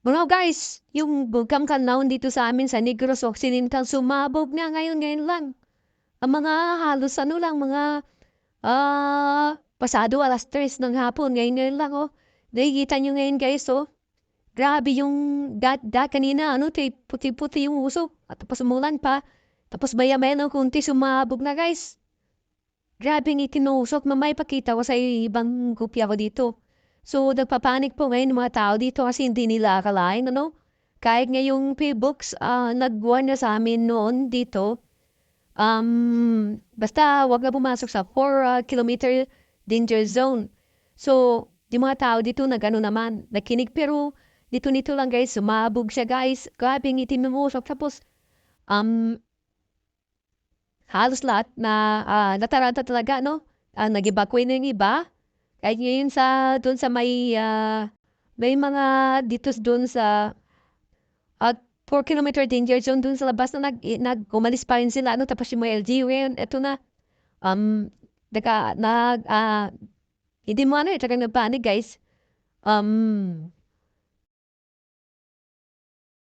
Mga guys, yung Bugam Canlaon dito sa amin sa Negros Occidental, sumabog na ngayon, ngayon lang. Ang mga halos ano lang, mga ah pasado alas 3 ng hapon, ngayon ngayon lang oh. Nakikita nyo ngayon guys oh. Grabe yung da, da kanina, ano, puti-puti yung usok. At tapos umulan pa. Tapos maya-maya ng kunti sumabog na guys. Grabe ng itinusok, mamay pakita ko sa ibang kopya ko dito. So, nagpapanik po ngayon ng mga tao dito kasi hindi nila akalain, ano? Kahit ngayong P-Books, ah, nag-warn na sa amin noon dito, um, basta wag na pumasok sa 4 kilometer danger zone. So, yung mga tao dito na gano'n naman, nakinig pero dito-nito lang guys, sumabog siya guys. Grabe ng itinumusok. Tapos, um, halos lahat na ah, nataranta talaga, no? Ah, nag-evacuate na yung iba. Kahit ngayon sa, doon sa may, ah, may mga dito doon sa at 4 kilometer danger zone doon sa labas na nag, nag umalis pa rin sila. Ano, tapos yung mga LGU ngayon, eto na, um, naka, nag, ah, hindi mo ano eh, talagang nagpanik guys. Um,